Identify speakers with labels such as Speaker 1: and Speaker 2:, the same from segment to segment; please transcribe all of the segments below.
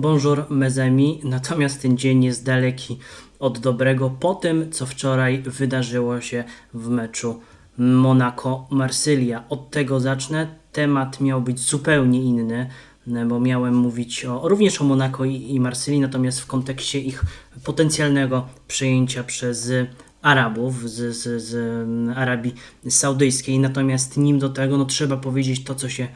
Speaker 1: bonjour mes amis, natomiast ten dzień jest daleki od dobrego po tym, co wczoraj wydarzyło się w meczu Monaco-Marsylia. Od tego zacznę. Temat miał być zupełnie inny, bo miałem mówić o, również o Monako i, i Marsylii, natomiast w kontekście ich potencjalnego przejęcia przez Arabów z, z, z Arabii Saudyjskiej. Natomiast nim do tego, no trzeba powiedzieć to, co się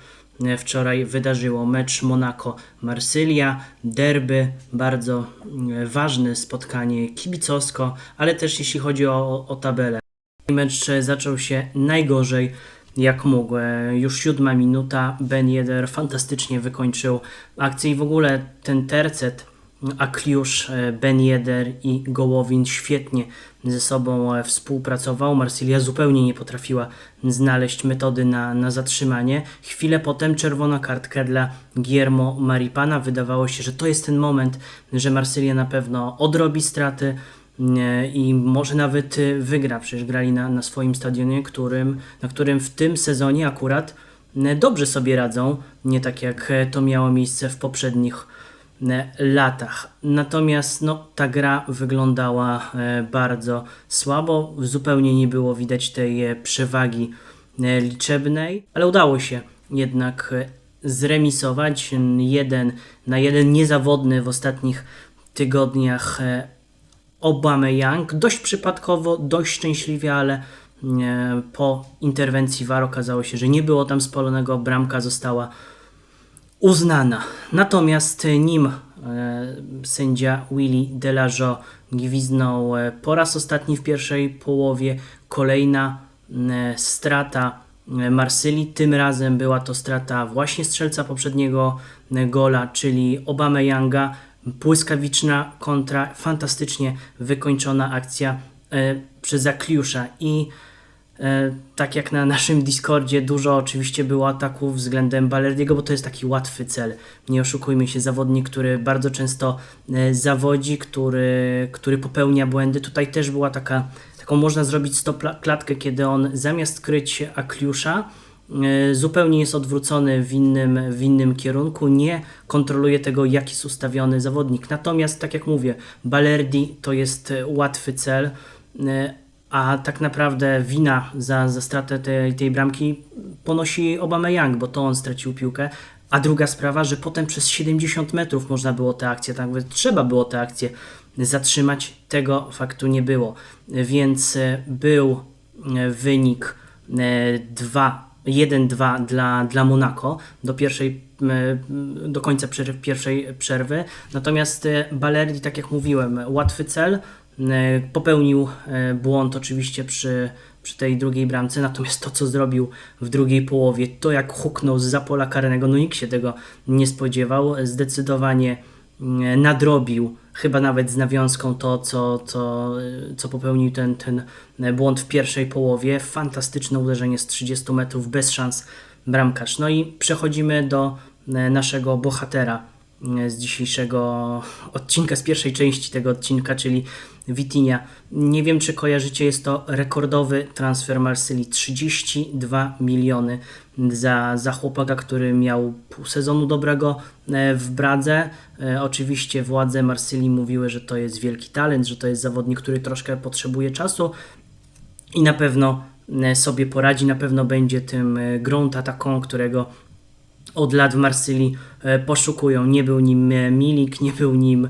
Speaker 1: wczoraj wydarzyło. Mecz Monako-Marsylia, derby, bardzo e, ważne spotkanie kibicowsko, ale też jeśli chodzi o, o tabelę. Mecz zaczął się najgorzej jak mógł. Już siódma minuta, Ben Yedder fantastycznie wykończył akcję i w ogóle ten tercet Akliusz, e, Ben Yedder i Gołowin świetnie ze sobą e, współpracował. Marsylia zupełnie nie potrafiła znaleźć metody na, na zatrzymanie. Chwilę potem czerwona kartka dla Guillermo Maripana. Wydawało się, że to jest ten moment, że Marsylia na pewno odrobi straty nie, i może nawet wygra. Przecież grali na, na swoim stadionie, którym, na którym w tym sezonie akurat dobrze sobie radzą, nie tak jak to miało miejsce w poprzednich latach. Natomiast no, ta gra wyglądała y, bardzo słabo, zupełnie nie było widać tej y, przewagi y, liczebnej, ale udało się jednak zremisować jeden na jeden niezawodny w ostatnich tygodniach y, Young. Dość przypadkowo, dość szczęśliwie, ale e, po interwencji VAR okazało się, że nie było tam spalonego, bramka została uznana. Natomiast nim e, sędzia Willy Delajo gwiznął e, po raz ostatni w pierwszej połowie, kolejna e, strata Marsylii. Tym razem była to strata właśnie strzelca poprzedniego gola, czyli Obama Younga. Błyskawiczna kontra, fantastycznie wykończona akcja przez Akliusza i tak jak na naszym Discordzie dużo oczywiście było ataków względem Balerdiego, bo to jest taki łatwy cel. Nie oszukujmy się, zawodnik, który bardzo często e, zawodzi, który, który popełnia błędy. Tutaj też była taka, taką można zrobić stop klatkę, kiedy on zamiast kryć Akliusza, e, zupełnie jest odwrócony w innym, w innym kierunku, nie kontroluje tego, jak jest ustawiony zawodnik. Natomiast, tak jak mówię, Balerdi to jest e, łatwy cel, e, a tak naprawdę wina za, za stratę tej, tej bramki ponosi Obama Young, bo to on stracił piłkę. A druga sprawa, że potem przez 70 metrów można było tę akcję, tak trzeba było tę akcję zatrzymać. Tego faktu nie było. Więc e, był e, wynik e, 2 1-2 dla, dla Monaco do pierwszej e, do końca przerw, pierwszej przerwy. Natomiast e, Balerdi, tak jak mówiłem, łatwy cel. E, Popełnił e, błąd oczywiście przy, przy tej drugiej bramce, natomiast to, co zrobił w drugiej połowie, to jak huknął z pola karnego, no nikt się tego nie spodziewał. Zdecydowanie mm, nadrobił, chyba nawet z nawiązką to, co, co, co popełnił ten, ten błąd w pierwszej połowie. Fantastyczne uderzenie z 30 metrów, bez szans bramkarz. No i przechodzimy do e, naszego bohatera e, z dzisiejszego odcinka, z pierwszej części tego odcinka, czyli Witinia. Nie wiem, czy kojarzycie, jest to rekordowy transfer Marsylii. 32 miliony za, za chłopaka, który miał pół sezonu dobrego e, w Bradze. E, Oczywiście władze Marsylii mówiły, że to jest wielki talent, że to jest zawodnik, który troszkę potrzebuje czasu i na pewno e, sobie poradzi, na pewno będzie tym e, grunt ataką, którego od lat w Marsylii e, poszukują. Nie był nim e, Milik, nie był nim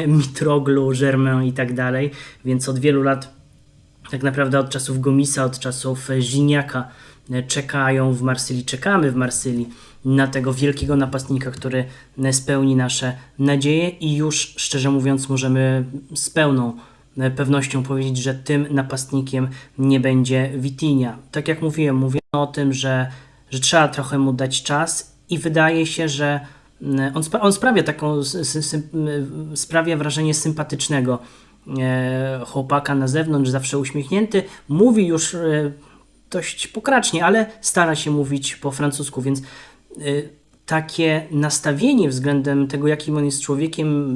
Speaker 1: e, Mitroglu, Germain i tak dalej, więc od wielu lat tak naprawdę od czasów Gomisa, od czasów Żiniaka e, czekają w Marsylii, czekamy w Marsylii na tego wielkiego napastnika, który spełni nasze nadzieje i już szczerze mówiąc możemy z pełną pewnością powiedzieć, że tym napastnikiem nie będzie Witinia. Tak jak mówiłem, mówię o tym, że, że trzeba trochę mu dać czas i wydaje się, że mm, on, spra- on sprawia taką, sprawia wrażenie sympatycznego e, chłopaka na zewnątrz, zawsze uśmiechnięty, mówi już e, dość pokracznie, ale stara się mówić po francusku, więc e, takie nastawienie względem tego, jakim on jest człowiekiem,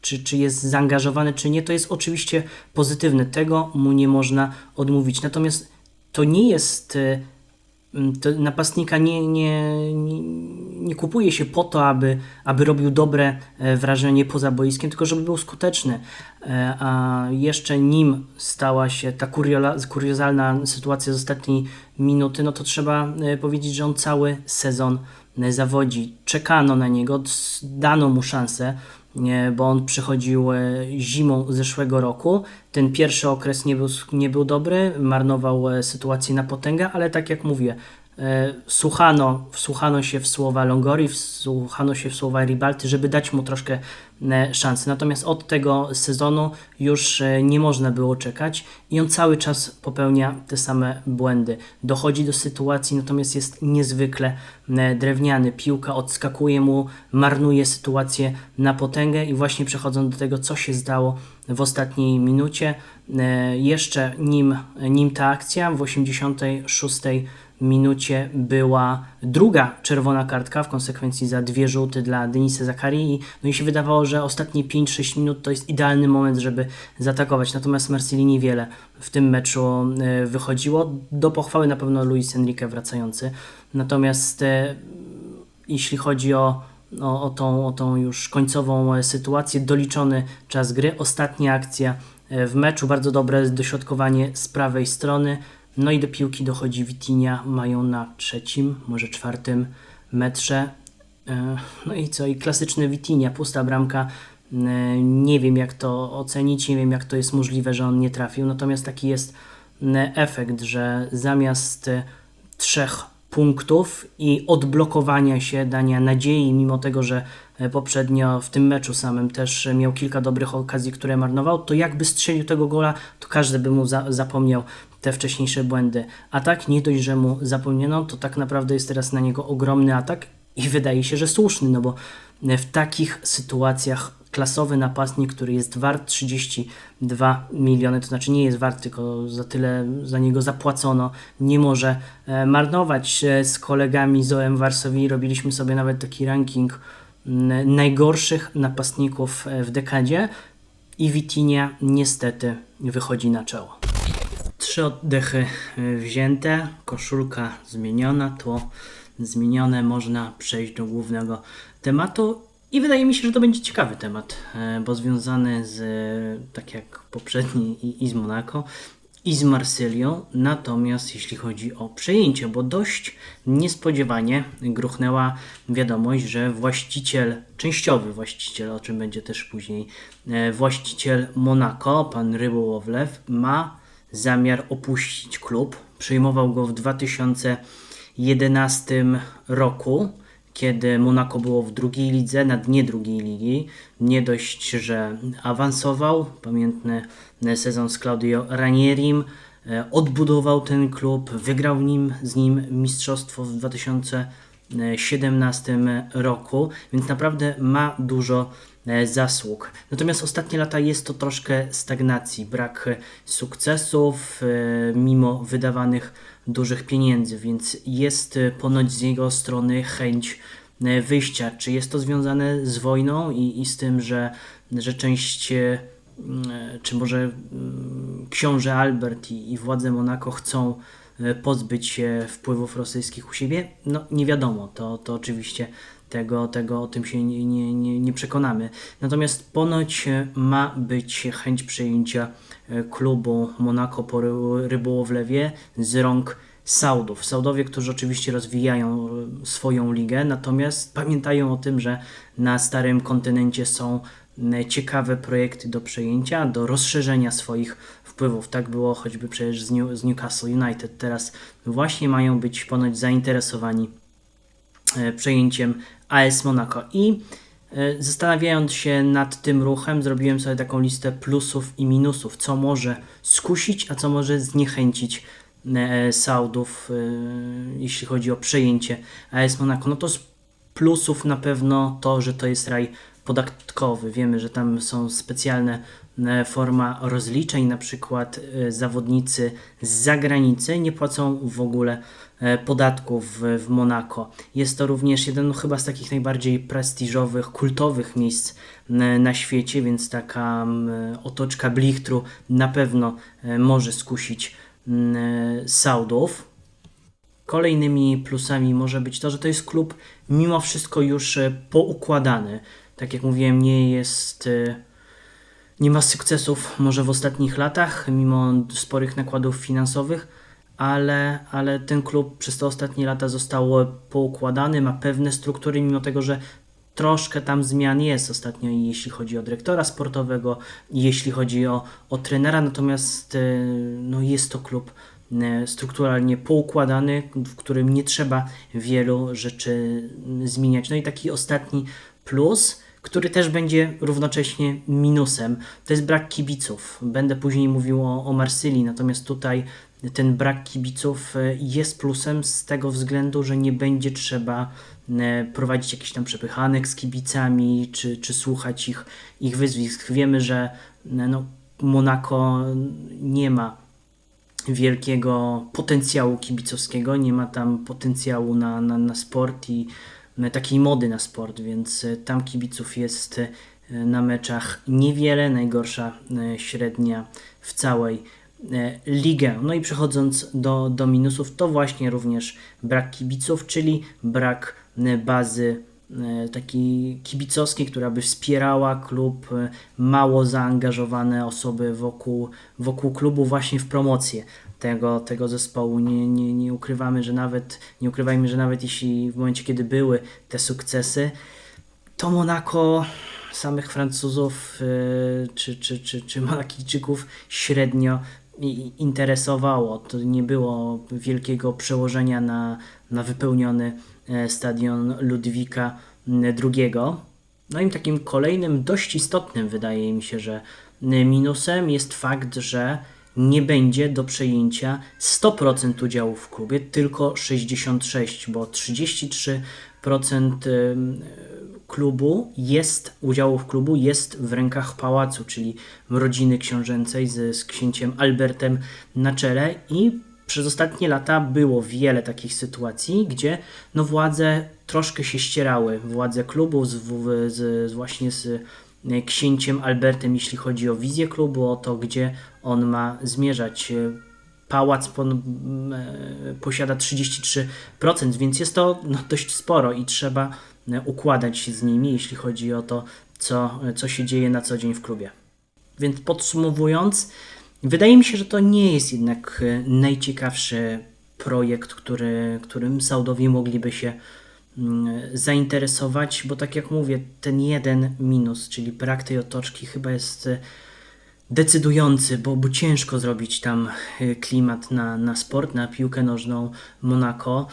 Speaker 1: czy, czy jest zaangażowany, czy nie, to jest oczywiście pozytywne. Tego mu nie można odmówić. Natomiast to nie jest. M, To napastnika nie, nie, nie, nie kupuje się po to, aby, aby robił dobre e, wrażenie poza boiskiem, tylko żeby był skuteczny. E, A jeszcze nim stała się ta kuriozalna sytuacja z ostatniej minuty, no to trzeba e, powiedzieć, że on cały sezon zawodzi. Czekano na niego, dano mu szansę, nie, bo on przychodził e, zimą zeszłego roku. Ten pierwszy okres nie był, nie był dobry, marnował e, sytuację na potęgę, ale tak jak mówię, słuchano, wsłuchano się w słowa Longori, wsłuchano się w słowa Ribalty, żeby dać mu troszkę e, szansy. Natomiast od tego sezonu już e, nie można było czekać i on cały czas popełnia te same błędy. Dochodzi do sytuacji, natomiast jest niezwykle e, drewniany. Piłka odskakuje mu, marnuje sytuację na potęgę i właśnie przechodząc do tego, co się zdało w ostatniej minucie, e, jeszcze nim, nim ta akcja w 86 minucie była druga czerwona kartka, w konsekwencji za dwie żółte dla Denisa Zakarii. No i się wydawało, że ostatnie 5-6 minut to jest idealny moment, żeby zaatakować. Natomiast Marsylii niewiele w tym meczu e, wychodziło. Do pochwały na pewno Luis Enrique wracający. Natomiast e, jeśli chodzi o, o, o, tą, o tą już końcową sytuację, doliczony czas gry, ostatnia akcja e, w meczu, bardzo dobre dośrodkowanie z prawej strony, no i do piłki dochodzi Witinia, mają na trzecim, może czwartym metrze. E, No i co? I klasyczny Witinia, pusta bramka. E, Nie wiem jak to ocenić, nie wiem jak to jest możliwe, że on nie trafił, natomiast taki jest efekt, że zamiast e, trzech punktów i odblokowania się, dania nadziei, mimo tego, że poprzednio w tym meczu samym też e, miał kilka dobrych okazji, które marnował, to jakby strzelił tego gola, to każdy by mu za, zapomniał te wcześniejsze błędy. A tak, nie dość, że mu zapomniano, to tak naprawdę jest teraz na niego ogromny atak i wydaje się, że słuszny, no bo w takich sytuacjach klasowy napastnik, który jest wart 32 miliony, to znaczy nie jest wart, tylko za tyle za niego zapłacono, nie może e, marnować. E, Z kolegami z OM Warszawi robiliśmy sobie nawet taki ranking najgorszych napastników e, w dekadzie i Witinia niestety wychodzi na czoło. Trzy oddechy e, wzięte, koszulka zmieniona, to zmienione, można przejść do głównego tematu. I wydaje mi się, że to będzie ciekawy temat, e, bo związany z, tak jak poprzedni, i, i z Monaco, i z Marsylią. Natomiast jeśli chodzi o przejęcie, bo dość niespodziewanie gruchnęła wiadomość, że właściciel, częściowy właściciel, o czym będzie też później, e, właściciel Monaco, pan Rybołowlew, ma zamiar opuścić klub. Przejmował go w 2011 roku, kiedy Monaco było w drugiej lidze, na dnie drugiej ligi. Nie dość, że awansował, pamiętny sezon z Claudio Ranierim, e, odbudował ten klub, wygrał nim, z nim mistrzostwo w 2017 roku, więc naprawdę ma dużo e, zasług. Natomiast ostatnie lata jest to troszkę stagnacji, brak sukcesów, e, mimo wydawanych dużych pieniędzy, więc jest e, ponoć z jego strony chęć e, wyjścia. Czy jest to związane z wojną i, i z tym, że, że część, e, czy może książę Albert i, i władze Monako chcą pozbyć się wpływów rosyjskich u siebie? No nie wiadomo, to, to oczywiście tego, tego o tym się nie, nie, nie, nie przekonamy. Natomiast ponoć e, ma być chęć przejęcia e, klubu Monaco po ry- rybołowlewie z rąk Saudów. Saudowie, którzy oczywiście rozwijają e, swoją ligę, natomiast pamiętają o tym, że na starym kontynencie są ciekawe projekty do przejęcia, do rozszerzenia swoich wpływów. Tak było choćby przecież z, New, z Newcastle United. Teraz właśnie mają być ponoć zainteresowani przejęciem AS Monaco. I e, zastanawiając się nad tym ruchem, zrobiłem sobie taką listę plusów i minusów, co może skusić, a co może zniechęcić e, Saudów, e, jeśli chodzi o przejęcie AS Monaco. No to z plusów na pewno to, że to jest raj podatkowy. Wiemy, że tam są specjalne forma rozliczeń, na przykład zawodnicy z zagranicy nie płacą w ogóle podatków w, Monako. Jest to również jeden no, chyba z takich najbardziej prestiżowych, kultowych miejsc e, na świecie, więc taka otoczka blichtru na pewno e, może skusić e, Saudów. Kolejnymi plusami może być to, że to jest klub mimo wszystko już e, poukładany. Tak jak mówiłem, nie jest. e, Nie ma sukcesów może w ostatnich latach, mimo sporych nakładów finansowych, ale, ale ten klub przez te ostatnie lata został poukładany, ma pewne struktury, mimo tego, że troszkę tam zmian jest ostatnio, jeśli chodzi o dyrektora sportowego, jeśli chodzi o, o trenera, natomiast e, no, jest to klub e, strukturalnie poukładany, w którym nie trzeba wielu rzeczy mm, zmieniać. No i taki ostatni plus, który też będzie równocześnie minusem, to jest brak kibiców. Będę później mówił o, o Marsylii, natomiast tutaj ten brak kibiców e, jest plusem z tego względu, że nie będzie trzeba e, prowadzić jakichś tam przepychanek z kibicami, czy, czy słuchać ich, ich wyzwisk. Wiemy, że e, no, Monako nie ma wielkiego potencjału kibicowskiego, nie ma tam potencjału na, na, na sport i takiej mody na sport, więc e, tam kibiców jest e, na meczach niewiele, najgorsza e, średnia w całej e, ligę. No i przechodząc do, do minusów, to właśnie również brak kibiców, czyli brak e, bazy e, takiej kibicowskiej, która by wspierała klub, e, mało zaangażowane osoby wokół, wokół klubu właśnie w promocję tego, tego zespołu. Nie, nie, nie ukrywamy, że nawet nie ukrywajmy, że nawet jeśli w momencie, kiedy były te sukcesy, to Monako samych Francuzów y, czy, czy, czy, czy Monakijczyków średnio interesowało. To nie było wielkiego przełożenia na, na wypełniony e, stadion Ludwika II. No i takim kolejnym dość istotnym wydaje mi się, że minusem jest fakt, że nie będzie do przejęcia 100% udziału w klubie, tylko 66, bo 33% ym, klubu jest, udziału w klubu jest w rękach pałacu, czyli rodziny książęcej z, z księciem Albertem na czele i przez ostatnie lata było wiele takich sytuacji, gdzie no władze troszkę się ścierały. Władze klubu z, z, z właśnie z księciem Albertem, jeśli chodzi o wizję klubu, o to, gdzie on ma zmierzać. E, Pałac e, posiada 33%, więc jest to no, dość sporo i trzeba e, układać się z nimi, jeśli chodzi o to, co, co się dzieje na co dzień w klubie. Więc podsumowując, wydaje mi się, że to nie jest jednak e, najciekawszy projekt, który, którym Saudowie mogliby się zainteresować, bo tak jak mówię, ten jeden minus, czyli brak tej otoczki, chyba jest e, decydujący, bo, bo ciężko zrobić tam e, klimat na, na sport, na piłkę nożną Monaco.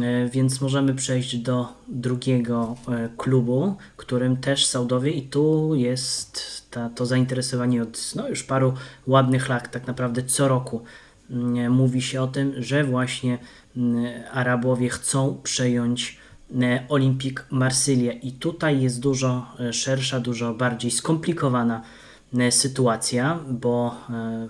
Speaker 1: E, Więc możemy przejść do drugiego klubu, którym też Saudowie i tu jest ta, to zainteresowanie od no, już paru ładnych lat, tak naprawdę co roku mm, mówi się o tym, że właśnie mm, Arabowie chcą przejąć e, Olimpik Marsylię i tutaj jest dużo e, szersza, dużo bardziej skomplikowana e, sytuacja, bo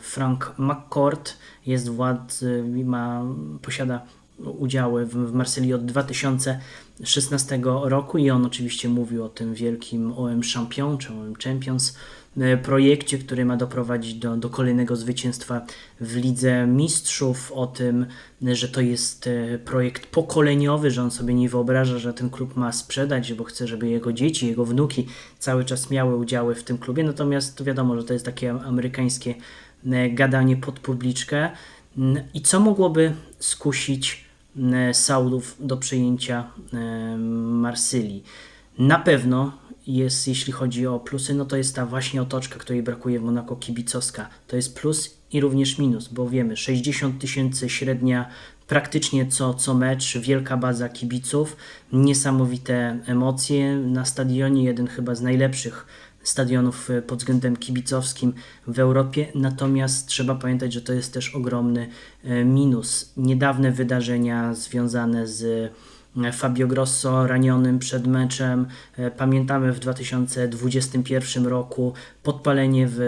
Speaker 1: Frank McCourt jest władz, ma, posiada udziały w, w Marsylii od 2016 roku i on oczywiście mówił o tym wielkim OM Champion, czy OM Champions projekcie, który ma doprowadzić do, do kolejnego zwycięstwa w Lidze Mistrzów, o tym, że to jest e, projekt pokoleniowy, że on sobie nie wyobraża, że ten klub ma sprzedać, bo chce, żeby jego dzieci, jego wnuki cały czas miały udziały w tym klubie, natomiast wiadomo, że to jest takie amerykańskie e, gadanie pod publiczkę. I co mogłoby skusić Saudów do przejęcia Marsylii? Na pewno jest, jeśli chodzi o plusy, no to jest ta właśnie otoczka, której brakuje w Monako kibicowska. To jest plus i również minus, bo wiemy, 60 tysięcy średnia praktycznie co, co mecz, wielka baza kibiców, niesamowite emocje na stadionie, jeden chyba z najlepszych stadionów e, pod względem kibicowskim w Europie, natomiast trzeba pamiętać, że to jest też ogromny e, minus. Niedawne wydarzenia związane z Fabio Grosso ranionym przed meczem. E, Pamiętamy w 2021 roku podpalenie w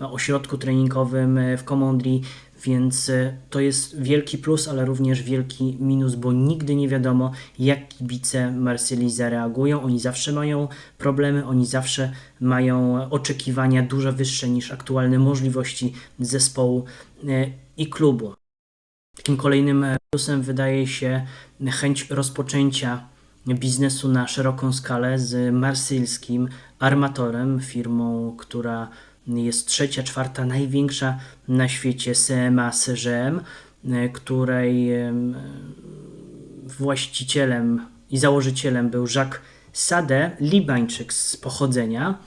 Speaker 1: e, ośrodku treningowym e, w Komondri, więc to jest wielki plus, ale również wielki minus, bo nigdy nie wiadomo, jak kibice Marsylii zareagują. Oni zawsze mają problemy, oni zawsze mają oczekiwania dużo wyższe niż aktualne możliwości zespołu i klubu. Takim kolejnym plusem wydaje się chęć rozpoczęcia biznesu na szeroką skalę z marsylskim armatorem, firmą, która jest trzecia, czwarta największa na świecie CMA CGM, której właścicielem i założycielem był Jacques Sade, Libańczyk z pochodzenia,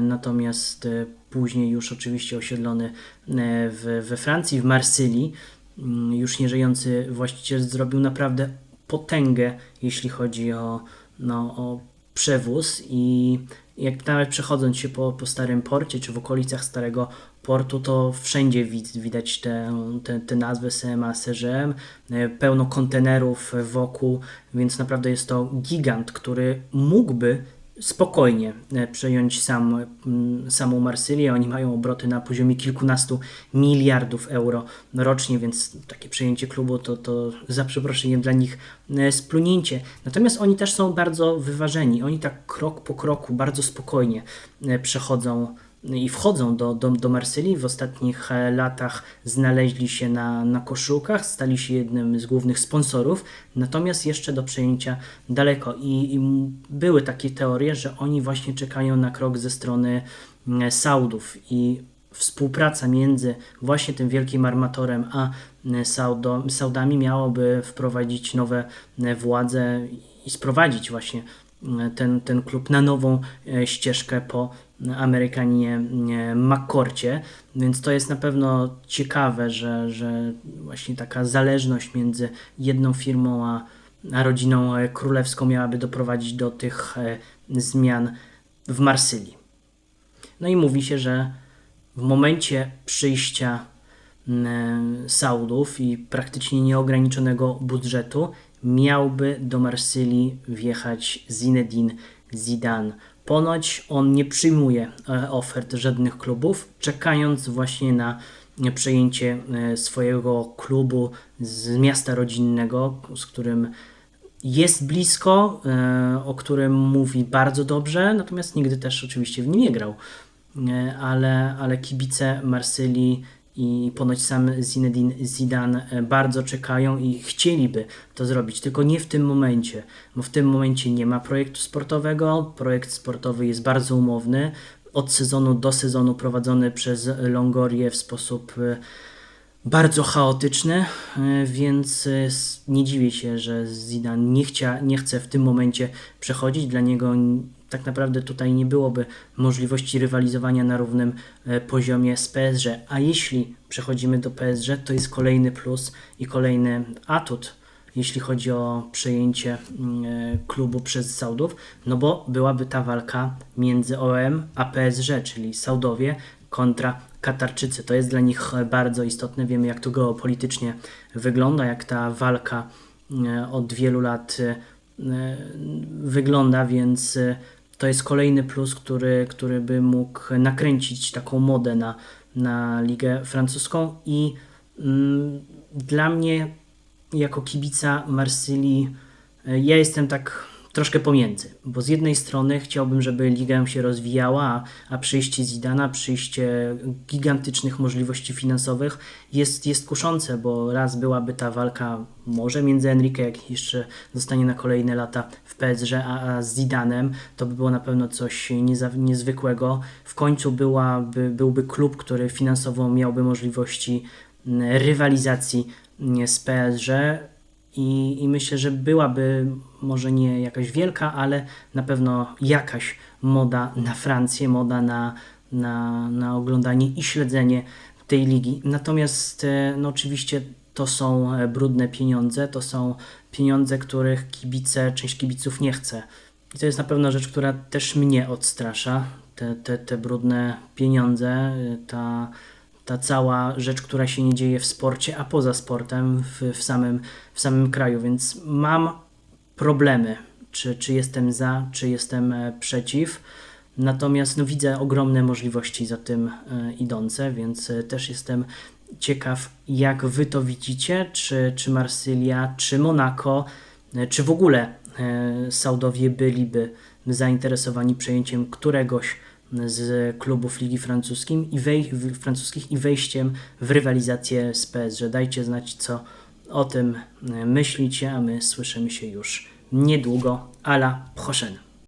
Speaker 1: natomiast później już oczywiście osiedlony w, we Francji, w Marsylii. Już nieżyjący właściciel zrobił naprawdę potęgę, jeśli chodzi o, no, o przewóz i jak nawet przechodząc się po, po Starym Porcie czy w okolicach Starego Portu, to wszędzie widać te, te, te nazwy CMA, CGM, pełno kontenerów wokół, więc naprawdę jest to gigant, który mógłby spokojnie e, przejąć sam, samą Marsylię. Oni mają obroty na poziomie kilkunastu miliardów euro rocznie, więc takie przejęcie klubu to, to za przeproszeniem dla nich e, splunięcie. Natomiast oni też są bardzo wyważeni. Oni tak krok po kroku, bardzo spokojnie e, przechodzą i wchodzą do, do, do Marsylii. W ostatnich e, latach znaleźli się na, na koszulkach, stali się jednym z głównych sponsorów, natomiast jeszcze do przejęcia daleko. I, I, były takie teorie, że oni właśnie czekają na krok ze strony mm, Saudów i współpraca między właśnie tym wielkim armatorem a mm, Saudo, Saudami miałoby wprowadzić nowe mm, władze i sprowadzić właśnie ten, ten klub na nową e, ścieżkę po Amerykanie McCordzie, więc to jest na pewno ciekawe, że, że właśnie taka zależność między jedną firmą a, a rodziną e, królewską miałaby doprowadzić do tych e, zmian w Marsylii. No i mówi się, że w momencie przyjścia Saudów i praktycznie nieograniczonego budżetu miałby do Marsylii wjechać Zinedine Zidane. Ponoć on nie przyjmuje e, ofert żadnych klubów, czekając właśnie na przejęcie e, swojego klubu z miasta rodzinnego, z którym jest blisko, e, o którym mówi bardzo dobrze, natomiast nigdy też oczywiście w nim nie grał. Ale, ale kibice Marsylii i ponoć sam Zinedine Zidane e, bardzo czekają i chcieliby to zrobić, tylko nie w tym momencie, bo w tym momencie nie ma projektu sportowego, projekt sportowy jest bardzo umowny, od sezonu do sezonu prowadzony przez Longorię w sposób e, bardzo chaotyczny, e, więc nie dziwię się, że Zidane nie, chcia, nie chce w tym momencie przechodzić. Dla niego tak naprawdę tutaj nie byłoby możliwości rywalizowania na równym e, poziomie z PSG. A jeśli przechodzimy do PSG, to jest kolejny plus i kolejny atut, jeśli chodzi o przejęcie mm, e, klubu przez Saudów, no bo byłaby ta walka między OM a PSG, czyli Saudowie kontra Katarczycy. To jest dla nich bardzo istotne. Wiemy, jak to geopolitycznie wygląda, jak ta walka e, od wielu lat wygląda, więc to jest kolejny plus, który, który by mógł nakręcić taką modę na, na ligę francuską i mm, dla mnie jako kibica Marsylii e, ja jestem tak troszkę pomiędzy, bo z jednej strony chciałbym, żeby liga się rozwijała, a, przyjście Zidana, przyjście gigantycznych możliwości finansowych jest, jest kuszące, bo raz byłaby ta walka może między Enrique, jak jeszcze zostanie na kolejne lata w PSG, a, a z Zidanem, to by było na pewno coś nieza, niezwykłego. W końcu byłaby, byłby klub, który finansowo miałby możliwości mm, rywalizacji mm, z PSG, i, I myślę, że byłaby może nie jakaś wielka, ale na pewno jakaś moda na Francję, moda na, na, na oglądanie i śledzenie tej ligi. Natomiast e, no oczywiście to są e, brudne pieniądze, to są pieniądze, których kibice, część kibiców nie chce. I to jest na pewno rzecz, która też mnie odstrasza. Te, te, te brudne pieniądze, e, ta ta cała rzecz, która się nie dzieje w sporcie, a poza sportem w, w, samym, w samym kraju. Więc mam problemy, czy, czy jestem za, czy jestem e, przeciw. Natomiast no, widzę ogromne możliwości za tym e, idące, więc e, też jestem ciekaw, jak wy to widzicie, czy, czy Marsylia, czy Monako, czy w ogóle Saudowie byliby zainteresowani przejęciem któregoś z klubów Ligi Francuskim i wej- francuskich i wejściem w rywalizację z PSG. Dajcie znać, co o tym myślicie, a my słyszymy się już niedługo. A la prochaine.